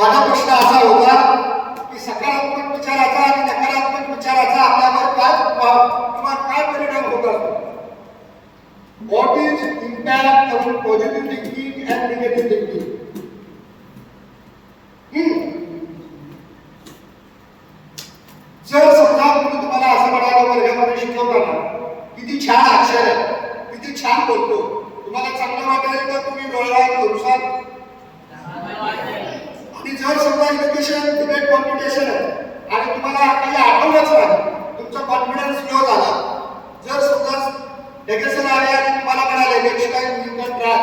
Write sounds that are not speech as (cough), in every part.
माझा प्रश्न असा होता की सकारात्मक विचाराचा आणि नकारात्मक विचाराचा आपल्यावर काय किंवा काय परिणाम होत असतो. What is impact of positive thinking and negative thinking तुम्हाला म्हणाले नेक्स्ट ट्राय.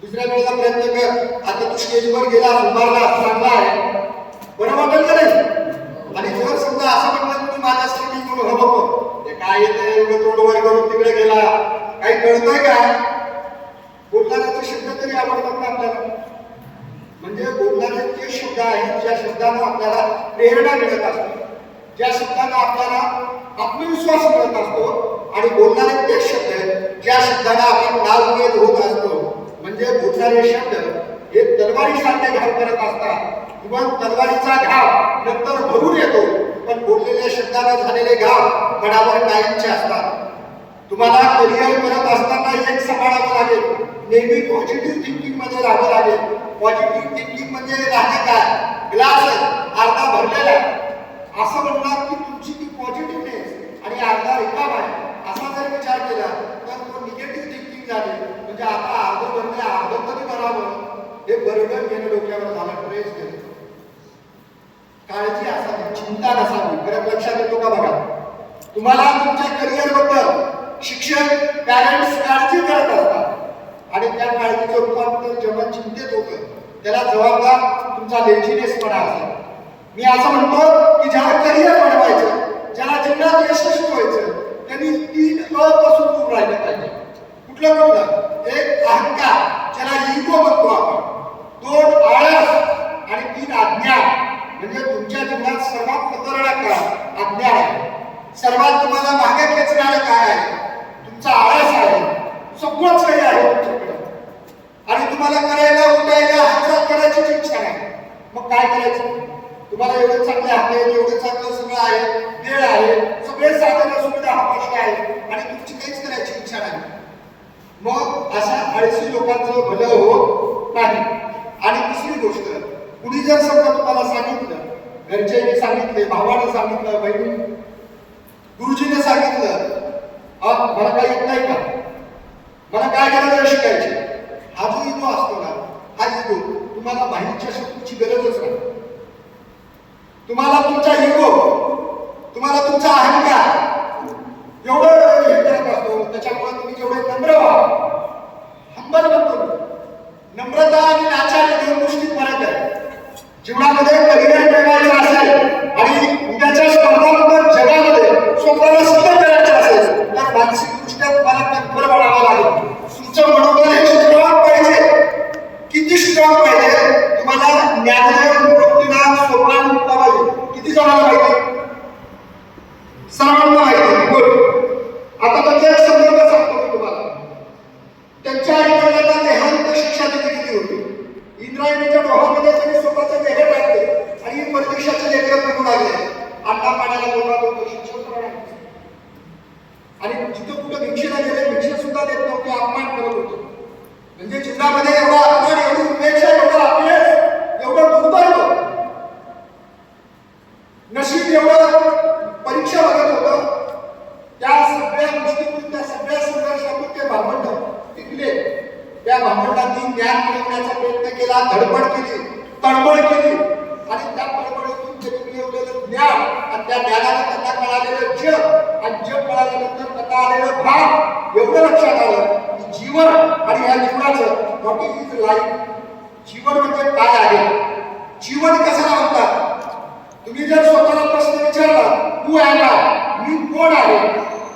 दुसऱ्या वेळेला प्रयत्न कर. आता तू स्टेजवर गेला उभारला चांगला आहे. बरं वाटेल का नाही? आणि जर समजा असं म्हटलं तुम्ही माझ्यासाठी म्हणून हो बघतो. ते काय येते एवढं तोडवर करून तिकडे गेला. काही कळतंय का? बोलणाऱ्याचे शब्द तरी आवडतात ना आपल्याला? म्हणजे बोलणारे ते शब्द आहेत ज्या शब्दांना आपल्याला प्रेरणा मिळत असते ज्या शब्दांना आपल्याला आत्मविश्वास मिळत असतो आणि बोलणारे तेच शब्द आहेत ज्या शब्दाला आपण नाव घेत होत असतो. म्हणजे बोलणारे शब्द. हे तलवारी सारखे घाव करत असतात किंवा तलवारीचा घाव नंतर भरून येतो. पण बोललेल्या शब्दाला झालेले घाव कडावर कायमचे असतात. तुम्हाला करिअर करत असताना एक सांभाळावं लागेल. नेहमी पॉझिटिव्ह थिंकिंगमध्ये राहावं लागेल. पॉझिटिव्ह थिंकिंग म्हणजे राहणे काय? ग्लास अर्धा भरलेला. असं म्हणणार की तुमची ती पॉझिटिव्हनेस आणि अर्धा रिकाम आहे. असा जर विचार केला तर तो निगेटिव्ह थिंकिंग झाले. म्हणजे आता अर्ध भरले अर्ध तरी भरावं हे बरोबर घेणं डोक्यावर झालं ड्रेस केलं. काळजी असावी चिंता नसावी. परत लक्षात येतो का बघा? तुम्हाला तुमच्या करिअरबद्दल शिक्षक पॅरेंट्स काळजी करत असतात. आणि त्या काळजीचं रूपांतर जेव्हा चिंतेत होतं त्याला जबाबदार तुमचा लेझिनेसपणा असेल. मी असं म्हणतो की ज्याला करिअर बनवायचं ज्याला जीवनात यशस्वी व्हायचं त्यांनी तीन कळपासून दूर राहिलं पाहिजे. कुठलं कुठलं? एक अहंकार ज्याला इगो म्हणतो आपण. दोन आळस आणि तीन अज्ञान म्हणजे तुमच्या जीवनात सर्वात खतरनाक काय अज्ञान आहे. सर्वात तुम्हाला मागे खेचणारं काय आहे? तुमचा आळस आहे. सगळंच काही आहे तुमच्याकडे. आणि तुम्हाला करायला उठायला हालचाल करायची इच्छा नाही. मग काय करायचं? तुम्हाला एवढे चांगले हात आहेत एवढे चांगलं सगळं आहे वेळ आहे सगळे साधन सुविधा हापाशी आहे आणि तुमची काहीच करायची इच्छा नाही. मग अशा आळशी लोकांचं भलं होत नाही. आणि दुसरी गोष्ट कुणी जर समजा तुम्हाला सांगितलं घरच्यांनी सांगितले भावानं सांगितलं बहिणी गुरुजीने सांगितलं "अ, मला काय येत नाही का? मला काय करायचं शिकायचे शिकायची हा जो इगो असतो ना हा इगो तुम्हाला बाहेरच्या शक्तीची गरजच नाही. तुम्हाला तुमचा इगो तुम्हाला तुमचा अहंकार एवढं हे करत असतो. त्याच्यामुळे तुम्ही जेवढे नम्र व्हा. हंबल बनतो नम्रता आणि लाचार दोन गोष्टी फरक आहे जीवनामध्ये करिअर मिळवायचं असेल आणि उद्याच्या स्पर्धात्मक जगामध्ये स्वतःला सिद्ध करायचं असेल तर मानसिकदृष्ट्या तुम्हाला तत्पर बनावं लागेल तुमचं मनोबल हे स्ट्रॉंग पाहिजे किती स्ट्रॉंग पाहिजे तुम्हाला ज्ञानदेव मुक्तीनाथ सोपान मुक्ता पाहिजे किती जणांना माहिती सर्वांना माहिती गुड आता त्याचा एक संदर्भ सांगतो मी तुम्हाला त्यांच्या आईवडिलांना देहांत शिक्षा दिली गेली होती इंद्रायणीच्या डोहामध्ये त्यांनी स्वतःचे देह टाकले आणि ही परदेशाचे लेकर बनू लागले अण्णा पाण्याला बोलला होतो शिक्षण प्रणाली आणि जिथं कुठं भिक्षेला गेले भिक्षा सुद्धा देत नव्हते अपमान करत होते म्हणजे जीवनामध्ये एवढा अपमान एवढी उपेक्षा एवढं अपयश एवढं दुर्दैव नशीब एवढं परीक्षा बघत होतं त्या सगळ्या गोष्टीतून त्या सगळ्या संघर्षातून ते भावंड टिकले त्या भावंडांनी ज्ञान मिळवण्याचा प्रयत्न केला धडपड केली तळमळ केली आणि त्या तळमळीतून त्यांनी मिळवलेलं ज्ञान आणि त्या ज्ञानाने त्यांना कळालेलं जग आणि जग कळाल्यानंतर त्यांना आलेलं भाग एवढं लक्षात आलं की जीवन आणि या जीवनाचं व्हॉट इज लाईफ जीवन म्हणजे काय आहे जीवन कशाला म्हणतात तुम्ही जर स्वतःला प्रश्न विचारला तू आहे का मी कोण आहे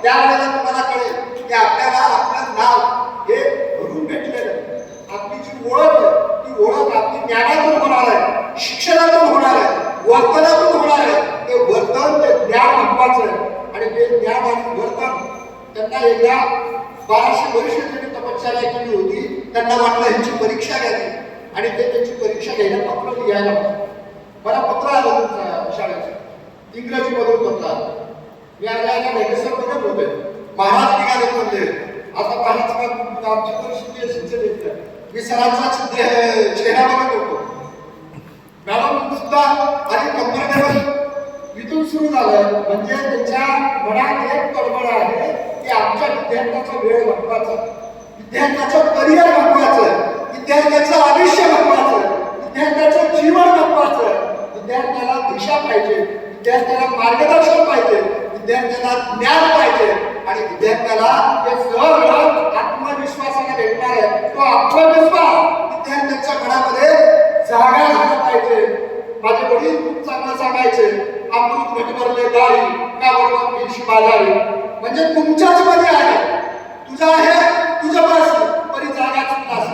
त्यावेळेला तुम्हाला कळेल की आपल्याला आपलं नाव हे भरून भेटलेलं आहे. आपली जी ओळख आहे ती ओळख आपली ज्ञानातून होणार आहे शिक्षणातून होणार आहे वर्तनातून होणार आहे. ते वर्तन ते ज्ञान महत्वाचं आहे. आणि ते ज्ञान आणि वर्तन त्यांना एकदा बाराशे वर्ष त्यांनी तपश्चर्या केली होती. त्यांना वाटलं ह्यांची परीक्षा घ्यावी. आणि ते त्यांची परीक्षा घ्यायला पत्र लिहायला बसले. मला पत्र आलं तुमचं शाळेचं इंग्रजीमधून पत्र आलं. मी आल्या आल्या लेटेसर बघत होते. महाराज निघाले म्हणले आता पाहिजे का आमची परिस्थिती सिंचन मी सरांचा चेहरा बघत होतो. मॅडम सुद्धा आणि कम्फर्टेबल इथून सुरू झालं. म्हणजे त्यांच्या मनात एक कळबळ आहे की आमच्या विद्यार्थ्याचा वेळ महत्त्वाचा. विद्यार्थ्याचं करिअर महत्वाचं. विद्यार्थ्याचं आयुष्य महत्वाचं. विद्यार्थ्याचं जीवन महत्वाचं. विद्यार्थ्याला दिशा पाहिजे. विद्यार्थ्याला मार्गदर्शन पाहिजे. विद्यार्थ्याला ज्ञान पाहिजे. आणि विद्यार्थ्याला ते सहज आत्मविश्वासाने भेटणार आहे तो आत्मविश्वास विद्यार्थ्यांच्या मनामध्ये जागा झाला पाहिजे. माझे वडील खूप चांगलं सांगायचे अमृत नटवरले भरले का बरोबर पिशी बाजारी? म्हणजे तुमच्याच मध्ये आहे. तुझा आहे तुझं बस परी जागा चुकलास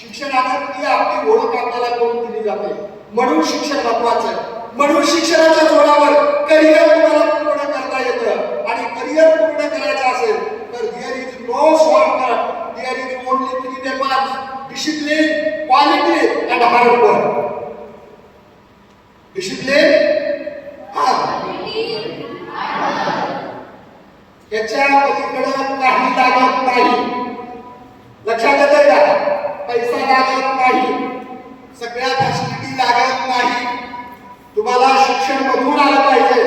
शिक्षणाचं ती आपली ओळख आपल्याला करून दिली जाते. म्हणून शिक्षण महत्वाचं आहे. म्हणून शिक्षणाच्या जोरावर करिअर तुम्हाला पूर्ण करता येतं. आणि करिअर पूर्ण करायचं असेल तर there is no shortcut there is only three demands discipline quality and hard work discipline हा याच्या पलीकडे काही लागत नाही. लक्षात येत का? पैसा लागत नाही. सगळ्या फॅसिलिटी लागत नाही. तुम्हाला शिक्षण मधून आलं पाहिजे.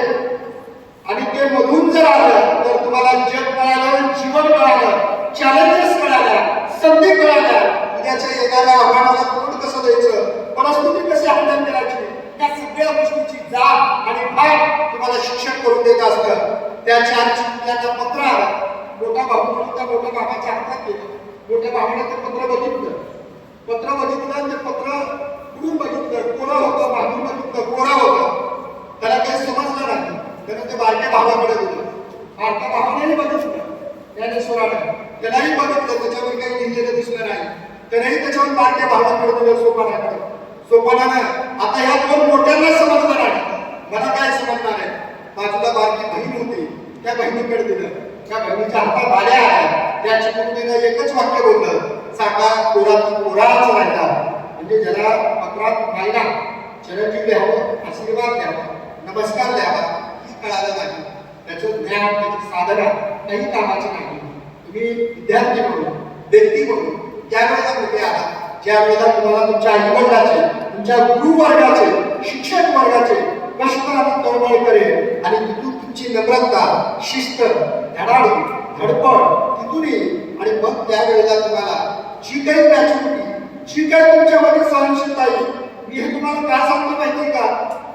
आणि ते मधून जर आलं तर तुम्हाला जग मिळालं जीवन मिळालं चॅलेंजेस मिळाल्या संधी मिळाल्या उद्याच्या येणाऱ्या आव्हानाला तोंड कसं द्यायचं? परिस्थिती कशी हँडल करायची? त्या सगळ्या गोष्टीची जात आणि भाग तुम्हाला शिक्षण करून देत असतं. त्या चार चिमट्याचं पत्र आलं. मोठा भाऊ म्हणून त्या मोठ्या भावाच्या हातात गेलं. मोठ्या भावाने ते पत्र बघितलं. पत्र बघितलं ते पत्र कुठून बघितलं. कोणा होतं मागून बघितलं. कोणा होतं. त्याला काही समजलं नाही. त्यानं ते बारक्या भावाकडे दिलं बारक्या भावानेही बघितलं. ज्ञानेश्वरानं त्यालाही बघितलं. त्याच्यावर काही लिहिलेलं दिसलं नाही. त्यानेही त्याच्यावर बारक्या भावाकडे दिलं सोपानाकडे सोपानानं आता ह्या दोन मोठ्यांना समजणार आहे मला काय समजणार आहे? बाजूला बारकी बहीण होती. त्या बहिणीकडे दिलं त्या बहिणीच्या हातात आल्या त्या चिमुकलीनं एकच वाक्य बोललं. चाका कोरा कोराच राहिला. म्हणजे ज्याला पत्रात राहिला चिरंजीव द्यावं आशीर्वाद द्यावा नमस्कार द्यावा ही कळालं नाही. त्याचं ज्ञान त्याची साधना काही कामाची नाही. तुम्ही विद्यार्थी म्हणून व्यक्ती म्हणून त्यावेळेला कृपया ज्यावेळेला तुम्हाला तुमच्या आईवडिलाचे तुमच्या गुरुवर्गाचे शिक्षक वर्गाचे कष्ट आणि तळमळ करेल आणि तिथून तुमची नम्रता शिस्त धडाडी धडपड तिथून येईल आणि मग त्यावेळेला तुम्हाला जी काही मॅच्युरिटी जी काही तुमच्यामध्ये सहनशीलता येईल मी हे तुम्हाला का सांगतो माहिती का?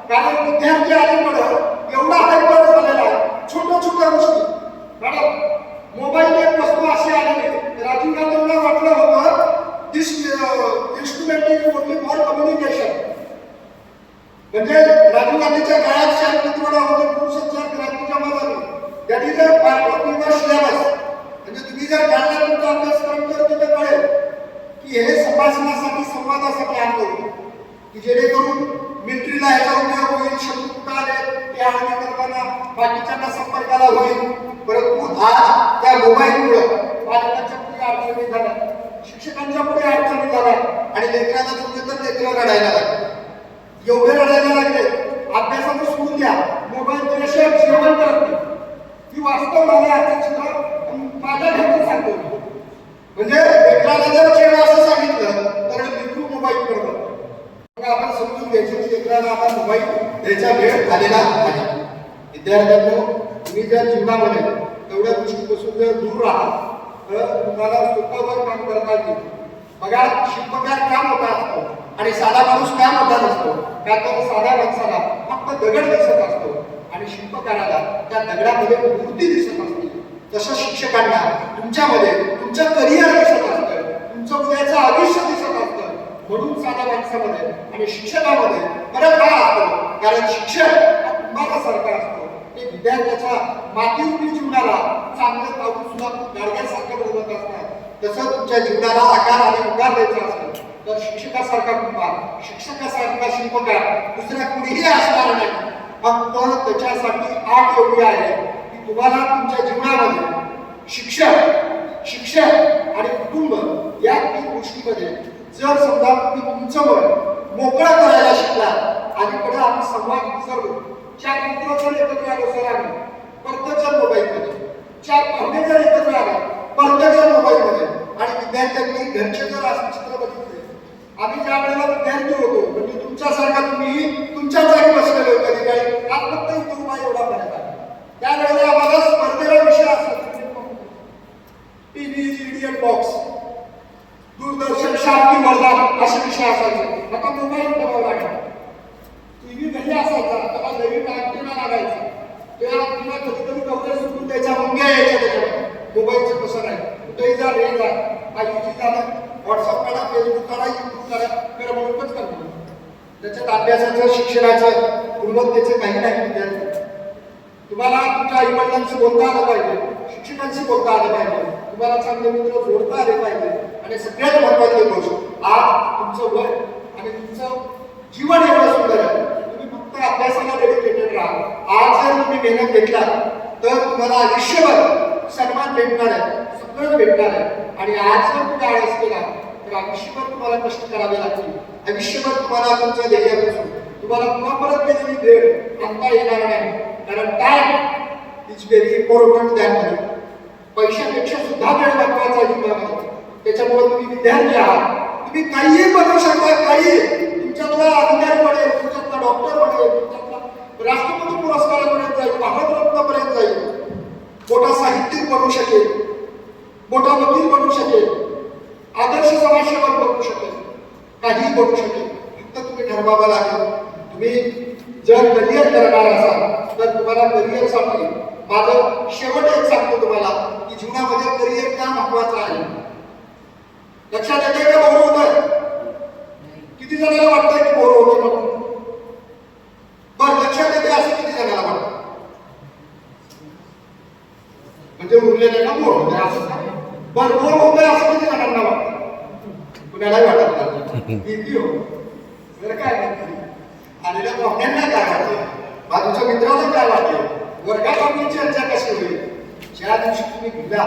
कारण विद्यार्थी अलीकडं एवढा हायपर झालेला आहे. छोट्या छोट्या गोष्टी. मॅडम मोबाईल एक वस्तू अशी आलेली राजीव गांधींना वाटलं होतं this instrument is only for communication म्हणजे राजीव गांधीच्या काळात शांततेला होते पुरुषांच्या क्रांती जमा झाली that is a part of your syllabus म्हणजे तुम्ही जर काढला तुमचा अभ्यासक्रम तर तिथे कळेल की हे संभाषणासाठी संवादासाठी आणलं की जेणेकरून मिलिटरीला ह्याचा उपयोग होईल शत्रुता आले ते हानी करताना बाकीच्यांना संपर्काला होईल. परंतु आज त्या मोबाईलमुळे पालकांच्या पुढे अडचणी झाल्या शिक्षकांच्या पुढे अडचणी झाल्या आणि लेकरांना तुमचे तर लेकरं रडायला लागले. एवढे रडायला लागले अभ्यासाचं सोडून द्या मोबाईल त्याशिवाय जेवण करत नाही. ही वास्तव झाले आता चित्र माझ्या घरात सांगतो. म्हणजे लेकराला जर जेवण असं सांगितलं तर मित्र मोबाईल करतो मग आपण समजून घ्यायचं की लेकरांना आपण मोबाईल द्यायचा वेळ आलेला आहे. विद्यार्थ्यांनो तुम्ही जर जीवनामध्ये तेवढ्या गोष्टीपासून जर दूर राहा तर तुम्हाला सोपं काम करता येईल. बघा शिल्पकार का होता असतो आणि साधा माणूस का होता असतो का तर साध्या माणसाला फक्त दगड दिसत असतो आणि शिल्पकाराला त्या दगडामध्ये मूर्ती दिसत असते. तसं शिक्षकांना तुमच्यामध्ये तुमचं करिअर दिसत असतं. तुमचं उद्याचं आयुष्य दिसत म्हणून साध्या माणसामध्ये आणि शिक्षकामध्ये बरं का असतो? कारण शिक्षक हा कुंभारासारखा असतो? ते विद्यार्थ्याच्या मातीरूपी जीवनाला चांगलं पाहून सुद्धा गाडग्यासारखं बनवत असतात. तसं तुमच्या जीवनाला आकार आणि उकार द्यायचा असतो. तर शिक्षकासारखा कुंभार शिक्षकासारखा शिल्पकार दुसऱ्या कुणीही असणार नाही. फक्त त्याच्यासाठी आठ एवढी आहे की तुम्हाला तुमच्या जीवनामध्ये शिक्षक शिक्षक आणि कुटुंब या तीन गोष्टीमध्ये जर समजा तुम्ही तुमचं मन मोकळं करायला शिकला अलीकडे आम्ही संवाद विसरलो चार मित्र जर एकत्र आलो सर आम्ही प्रत्येक मोबाईलमध्ये चार पाहुणे जर एकत्र आले प्रत्येक मोबाईलमध्ये आणि विद्यार्थ्यांनी घरचे जर असं चित्र बघितले आम्ही ज्या वेळेला विद्यार्थी होतो म्हणजे तुमच्यासारखा तुम्ही तुमच्या जागी बसलेले होते कधी काही आज फक्त एवढा फरक आहे त्यावेळेला आम्हाला स्पर्धेला विषय असायचा टीव्ही इडियट बॉक्स दूरदर्शन शांती मर्दान असे विषय असायचे. आता मोबाईल करावा लागला. टीव्ही घरी असायचा त्याला नवीन अँटेना लागायचा. त्या अँटेना कधी कधी कपडे सुटून त्याच्या मुंग्या यायच्या त्याच्यामध्ये मोबाईलचं कसं नाही? कुठेही जा रे जा. आईची झालं व्हॉट्सअप करा फेसबुक काढा युट्यूब काढा. करमणूकच करतो त्याच्यात अभ्यासाचं शिक्षणाचं गुणवत्तेचं काही नाही. विद्यार्थी तुम्हाला तुमच्या आई वडिलांशी बोलता आलं पाहिजे शिक्षकांशी बोलता आलं पाहिजे तुम्हाला चांगले मित्र जोडता आले पाहिजे आणि सगळ्यात महत्वाची गोष्ट आज तुमचं वय आणि तुमचं जीवन एवढं सुंदर आहे तुम्ही फक्त अभ्यासाला डेडिकेटेड राहा. आज जर तुम्ही मेहनत घेतला तर तुम्हाला आयुष्यभर सन्मान भेटणार आहे सगळं भेटणार आहे. आणि आज जर तुम्ही आळस केला तर आयुष्यभर तुम्हाला कष्ट करावे लागतील. आयुष्यभर तुम्हाला तुमचं ध्येय तुम्हाला पुन्हा परत केलेली भेट? आणता येणार नाही. कारण काय? इज व्हेरी इम्पॉर्टंट त्यामध्ये पैशापेक्षा सुद्धा वेळ महत्त्वाचा आहे त्याच्यामुळे तुम्ही विद्यार्थी आहात. तुम्ही काहीही बनवू शकता काही. तुमच्यातला अधिकारी बनेल तुमच्यातला डॉक्टर बनेल तुमच्यातला राष्ट्रपती पुरस्कारापर्यंत जाईल भारतरत्नापर्यंत जाईल. मोठा साहित्यिक बनू शकेल मोठा वकील बनू शकेल आदर्श समाजसेवक बनू शकेल काही बनू शकेल. फक्त तुम्ही ठरवावं लागेल. तुम्ही जर करिअर करणार असाल तर तुम्हाला करिअरसाठी माझं शेवट एक सांगतो तुम्हाला की जीवनामध्ये करिअर का महत्वाचं आहे? लक्षात येते का बोर होत आहे किती जणांना वाटतंय की बोर होतं म्हणून? बरं लक्षात येते असं किती जणांना वाटतं म्हणजे उरलेले ना बोर? होते असं का? बरं बोर होतंय असं किती जणांना वाटतं कुणालाही वाटत नाही. (laughs) काय माहिती? आलेल्या पाहुण्यांना काय वाटेल बाजूच्या मित्राला काय वाटेल वर्गात आपली चर्चा कशी होईल? ज्या दिवशी तुम्ही भिला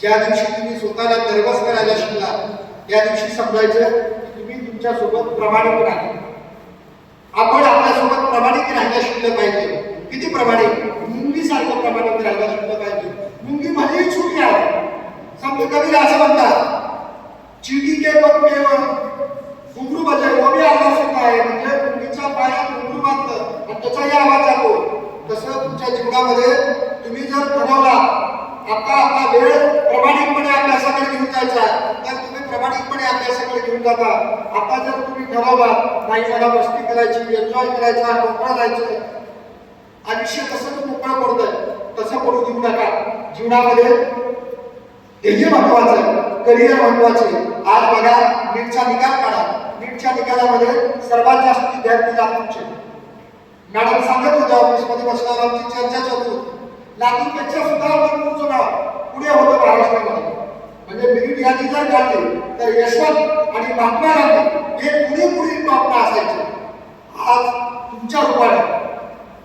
ज्या दिवशी तुम्ही स्वतःला नर्वस करायला शिकला त्या दिवशी समजायचं तुम्ही तुमच्यासोबत प्रामाणिक राहा. आपण आपल्यासोबत प्रामाणिक राहायला शिकलं पाहिजे. किती प्रामाणिक मुंगीसारखं प्रामाणिक राहायला शिकलं पाहिजे. मुंगी म्हणजे छोटी आहे. समजा कबीर असं म्हणतात चीटी के पग केवळ घुंगरू बजाय वो भी आवाज होता आहे म्हणजे मुंगीच्या पायात घुंगरू बांधलं आणि त्याचाही आवाज जातो तसं तुमच्या जीवनामध्ये तुम्ही जर ठरवला आता आपला वेळ प्रामाणिकपणे अभ्यासाकडे घेऊन जायचा तर तुम्ही प्रामाणिकपणे अभ्यासाकडे घेऊन जाता आता जर तुम्ही ठरवला नाही मला मस्ती करायची एन्जॉय करायचा मोकळा जायचं आयुष्य कसं मोकळा पडतंय. तसं पडू देऊ नका. जीवनामध्ये ध्येय महत्वाचं आहे. करिअर महत्त्वाचे. आज बघा नीटचा निकाल काढा. नीटच्या निकालामध्ये सर्वात जास्त विद्यार्थी लातूरचे. मॅडम सांगत होत्या ऑफिसमध्ये बसल्यावर आमची चर्चा चालू होती लातूरपेक्षा सुद्धा आपण लातूरचं नाव पुढे होतं महाराष्ट्रामध्ये. म्हणजे मिरिट यादी जर काढली तर यशवंत आणि महात्मा गांधी हे पुढे पुढील टॉपला असायचे. आज तुमच्या रूपाने.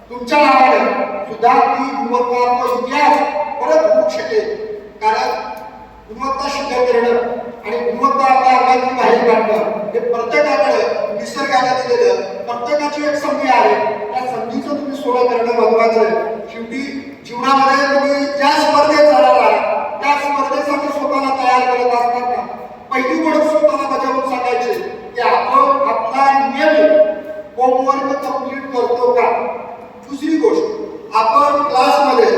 तुमच्या नावाने सुद्धा ती गुणवत्ता इतिहास परत होऊ शकेल कारण गुणवत्ता सिद्ध करणं आणि गुणवत्ता आपल्या अंगातून बाहेर काढणं हे प्रत्येकाकडे निसर्गाने दिलेलं प्रत्येकाची एक संधी आहे. त्या संधीचं तुम्ही सोडं करणं महत्वाचं आहे. शेवटी जीवनामध्ये तुम्ही ज्या स्पर्धेत जाणार आहात त्या स्पर्धेसाठी स्वतःला तयार करत असताना पहिली गोष्ट स्वतःला बजावून सांगायची की आपण होमवर्क कंप्लीट करतो का? दुसरी गोष्ट आपण क्लासमध्ये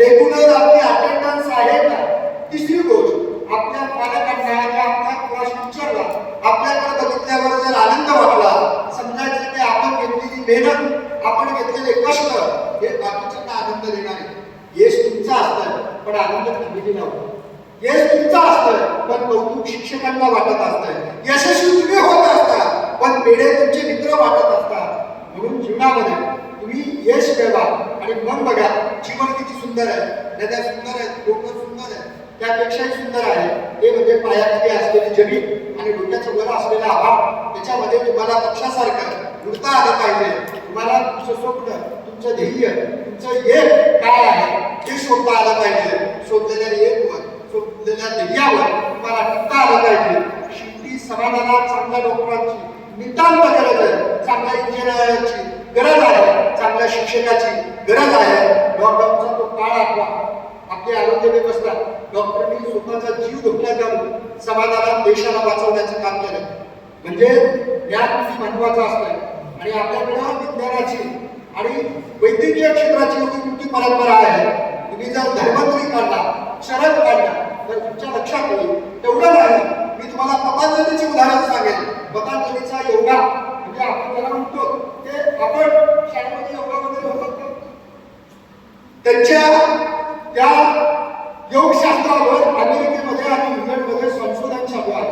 रेग्युलर आपली अटेंडन्स आहे का? तिसरी गोष्ट आपल्या पालकांना किंवा आपल्या क्लास टीचरला आपल्याकडे बघितल्यावर जर आनंद वाटला समजायचं की आपण घेतलेली मेहनत आपण घेतलेले कष्ट हे बाकीच्यांना आनंद देणार. यश तुमचा असतं पण आनंद कमी होतो यश तुमचा असतं पण कौतुक शिक्षकांना वाटत असतं यशस्वी तुम्ही होत असतात पण पेढे तुमचे मित्र वाटत असतात. म्हणून जीवनामध्ये तुम्ही यश मिळवा आणि मग बघा जीवन किती सुंदर आहे. नद्या सुंदर आहेत लोक सुंदर आहे त्यापेक्षाही सुंदर आहे. ते म्हणजे पायाखाली असलेली जमीन आणि डोक्याचं वर असलेला आभार त्याच्यामध्ये तुम्हाला पक्षासारखं उडता आलं पाहिजे. तुम्हाला तुमचं स्वप्न तुमचं ध्येय तुमचं एक काय आहे ते शोधता आलं पाहिजे. शोधलेल्या एकवर शोधलेल्या ध्येयावर तुम्हाला टिकता आलं पाहिजे. शेवटी समाजाला चांगल्या डॉक्टरांची नितांत गरज आहे. चांगल्या इंजिनियरची गरज आहे. चांगल्या शिक्षकाची गरज आहे. लॉकडाऊनचा तो काळ आठवा आपली आरोग्य व्यवस्था. डॉक्टरांनी स्वतःचा जीव धोक्यात घालून समाजाला देशाला वाचवण्याचं काम केलं. म्हणजे ज्ञान किती महत्वाचं असतं आणि आपल्याकडं विज्ञानाची आणि वैद्यकीय क्षेत्राची होती मोठी परंपरा आहे. तुम्ही जर धर्मत्री काढला शरद काढला तर तुमच्या लक्षात येईल. तेवढं नाही. तुम्हाला पतंजलीचे उदाहरण सांगेल पतंजलीचा योगा म्हणजे आपण त्याला म्हणतो ते आपण शाळेमध्ये योगा वगैरे होतात का? त्यांच्या त्या योगशास्त्रावर अमेरिकेमध्ये आणि इंग्लंडमध्ये संशोधन चालू आहे.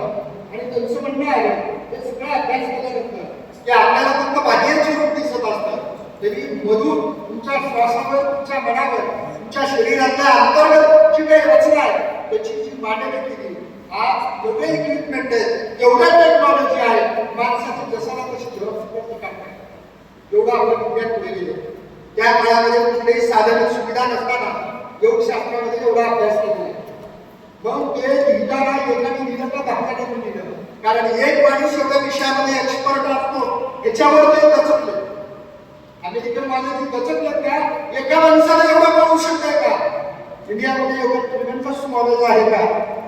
आणि त्यांचं म्हणणं आहे हे सगळं अभ्यास केल्यानंतर की आपल्याला फक्त बाहेरचे रूप दिसत असतात. तरी मधून तुमच्या श्वासावर तुमच्या मनावर तुमच्या शरीरातल्या अंतर्गत जी काही रचना आहे त्याची जी मांडणी केली आज एवढे इक्विपमेंट आहेत एवढ्या टेक्नॉलॉजी आहे माणसाचं जसाला तशी झडप सुद्धा काढतात एवढं आपण विज्ञान पुढे गेलो. त्या काळामध्ये कुठलीही साधन सुविधा नसताना योगशास्त्रामध्ये एवढा अभ्यास केला मग ते लिहिताना एकाने लिहिलं का दहा लिहिलं कारण एक माणूस एवढ्या विषयामध्ये एक्सपर्ट असतो याच्यावर ते दचकलं अमेरिकन माणसाने दचकलं का? एका माणसाला एवढं कळू शकतंय का? इंडियामध्ये एवढं ट्रिमेंडस नॉलेज आहे का?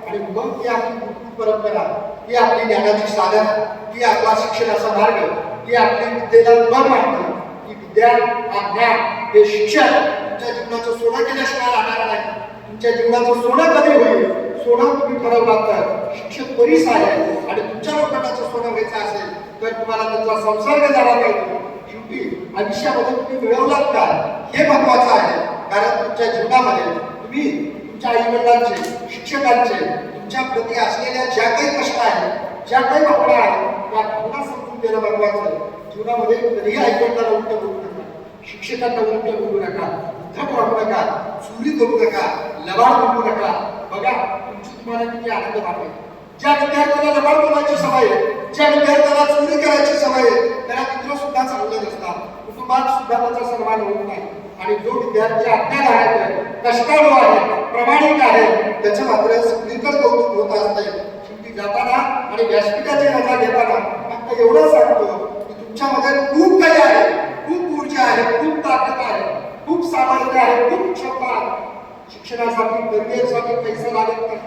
आणि मग ती आपली परंपरा ही आपली ज्ञानाची साधन ती आपला शिक्षणाचा मार्ग ही आपली विद्येला बळ मांडणं की विद्या हा ज्ञान हे शिक्षण तुमच्या जीवनाचं सोनं केल्याशिवाय राहणार नाही. तुमच्या जीवनाचं सोनं कधी होईल? सोनं तुम्ही ठरवलात तर शिक्षक बरीच आहे. आणि तुमच्या लोकांचं सोनं व्हायचं असेल तर तुम्हाला त्याचा संसर्ग झाला पाहिजे. शेवटी आयुष्यामध्ये तुम्ही मिळवलात का? हे महत्वाचं आहे. कारण तुमच्या जीवनामध्ये मी तुमच्या आई वडिलांचे शिक्षकांचे तुमच्या प्रती असलेल्या ज्या काही कष्ट आहेत ज्या काही भावना आहेत त्या पुन्हा समजून देणं महत्वाचं जीवनामध्ये कधीही आई वडिलांना उलट बोलू नका. शिक्षकांना उलट बोलू नका. उद्धट वाटू नका. चोरी करू नका. लबाड बोलू नका. बघा तुमची तुम्हाला किती आनंद वाटेल. ज्या विद्यार्थ्याला लबाड बोलायची सवय आहे ज्या विद्यार्थ्याला चोरी करायची सवय आहे त्याला मित्र सुद्धा चांगले नसतात कुटुंबात सुद्धा त्याचा सन्मान होत नाही. आणि जो विद्यार्थी अज्ञान आहे कष्टाळू आहे प्रामाणिक आहे त्याचं मात्र सगळीकडे कौतुक होत असते शेवटी जाताना आणि व्यासपीठाची रजा घेताना फक्त एवढं सांगतो की तुमच्यामध्ये खूप काही आहे. खूप ऊर्जा आहे खूप ताकद आहे खूप सामर्थ्य आहे खूप क्षमता आहे. शिक्षणासाठी करिअरसाठी पैसे लागत नाही.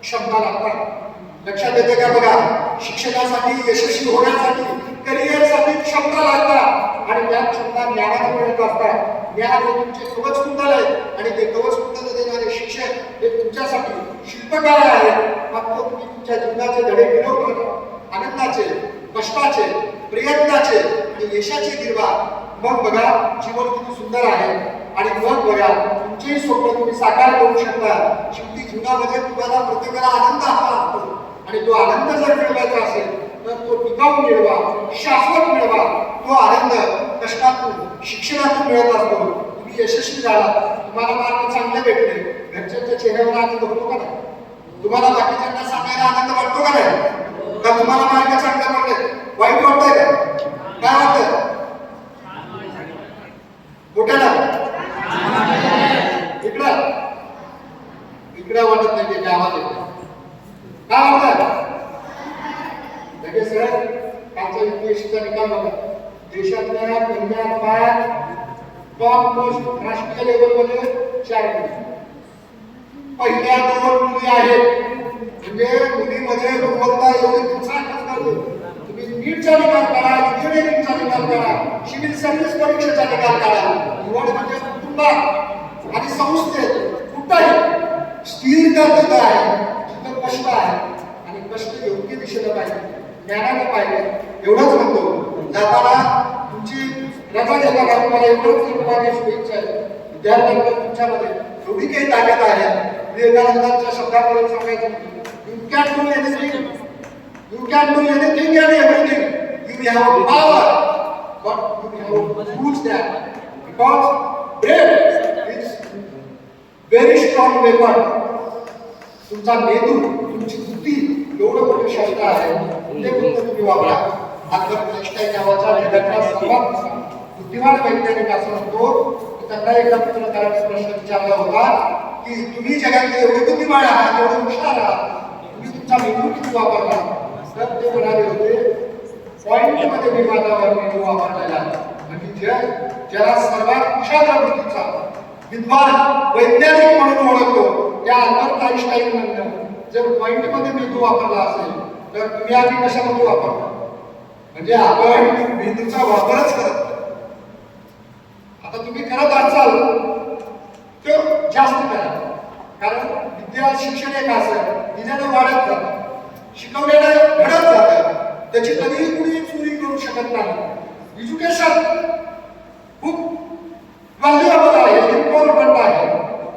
क्षमता लागतात. लक्षात येते का बघा? शिक्षणासाठी यशस्वी होण्यासाठी करिअरसाठी क्षमता लागतात. आणि त्या क्षमता ज्ञानाने मिळत असतात. ज्ञान हे तुमचे कवच कुंडल आहे आणि ते कवच कुंडल देणारे शिक्षक हे तुमच्यासाठी शिल्पकार आहे फक्त तुम्ही तुमच्या जीवनाचे धडे मिळवून आनंदाचे कष्टाचे प्रयत्नाचे आणि यशाचे गिरवा मग बघा जीवन किती सुंदर आहे. आणि मग बघा तुमचेही स्वप्न तुम्ही साकार करू शकता. शेवटी जीवनामध्ये तुम्हाला प्रत्येकाला आनंद हवा असतो. आणि तो आनंद जर मिळवायचा असेल तर तो टिकाऊ मिळवा शाश्वत मिळवा तो आनंद कष्टातून शिक्षणातून मिळत असतो. तुम्ही यशस्वी झाला. तुम्हाला मार्ग चांगले भेटले. घरच्यांच्या चेहऱ्यावर आनंद होतो का नाही? तुम्हाला बाकीच्यांना सांगायला आनंद वाटतो का नाही? का तुम्हाला मार्ग चांगले पडले? वाईट वाटतंय का? काय वाटतं कुठे ना इकडं? इकडं वाटत नाही ते गावात येतं. काय वाटतं लगेच सर कालचा युपीएससीचा निकाल बघा. देशातल्या पहिल्या पाच टॉप मोस्ट राष्ट्रीय लेवलमध्ये चार मुली. पहिल्या दोन मुली आहेत. म्हणजे मुलीमध्ये गुणवत्ता एवढी तुमचा करतो? तुम्ही नीटचा निकाल करा इंजिनिअरिंगचा निकाल करा सिव्हिल सर्व्हिस परीक्षेचा निकाल काढा निवड म्हणजे कुटुंबात आणि संस्थेत कुठंही. स्थिरता तिथं आहे तिथं कष्ट आहे आणि कष्ट योग्य दिशेला पाहिजे. ज्ञानाने पाहिजे. एवढंच म्हणतो. जाताना तुमची रजा घेताना तुम्हाला एवढंच तुम्हाला शुभेच्छा आहे. विद्यार्थ्यांकडे तुमच्यामध्ये एवढी काही ताकद आहे. विवेकानंदांच्या शब्दाकडून सांगायचं you can do anything you can do anything and everything you have power but you have use that because brain is very strong weapon तुमचा मेंदू तुमची बुद्धी एवढं मोठं शस्त्र आहे ते फक्त तुम्ही वापरा. अल्बर्ट आइन्स्टाईन नावाचा जगातला सर्वात बुद्धिमान वैज्ञानिक असा म्हणतो त्यांना एकदा पत्रकाराने प्रश्न विचारला होता की तुम्ही जगातले एवढे बुद्धिमान आहात एवढे हुशार आहात तुम्ही तुमचा मेंदू किती वापरला? तर ते म्हणाले होते पॉइंटमध्ये मी वातावरण मी वापरलेला आहे. म्हणजे जग ज्याला सर्वात हुशार वृत्तीचा विद्वान वैज्ञानिक म्हणून ओळखतो त्या अल्बर्ट आईन्स्टाईन म्हणलं जर पॉइंटमध्ये मेंदू वापरला असेल तर तुम्ही आधी कशामध्ये वापरता म्हणजे आपण मेंदूचा वापरच करत आता तुम्ही करत असाल तर जास्त करा. कारण विद्या शिक्षण एक असं दिल्यानं वाढत जातं. शिकवलेलं घडत जातं. त्याची कधीही कुणी चोरी करू शकत नाही. एज्युकेशन खूप व्हॅल्युएबल आहे इम्पॉर्टंट आहे.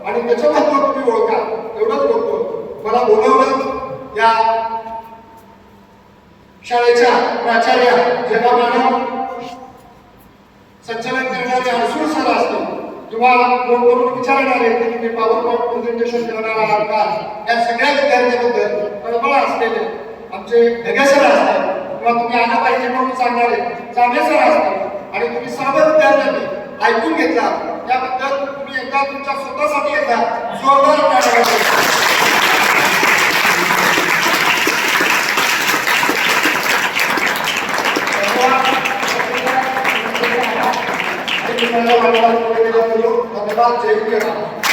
आणि त्याचं महत्त्व तुम्ही ओळखा. एवढंच बोलतो. मला बोलवलं या शाळेच्या प्राचार्य जगामानव संचालन करणारे हसूर सर असतो किंवा फोन करून विचारणारे की तुम्ही पॉवर पॉईंट प्रेझेंटेशन करणार आहात का? या सगळ्या विद्यार्थ्यांबद्दल कळबळ असलेले आमचे ढगे सर असतात. किंवा तुम्ही आला पाहिजे म्हणून सांगणारे चांगले सर असतात. आणि तुम्ही सर्व विद्यार्थ्यांनी ऐकून घेतला. त्याबद्दल तुम्ही एकदा तुमच्या स्वतःसाठी एकदा जोरदार చేయాలి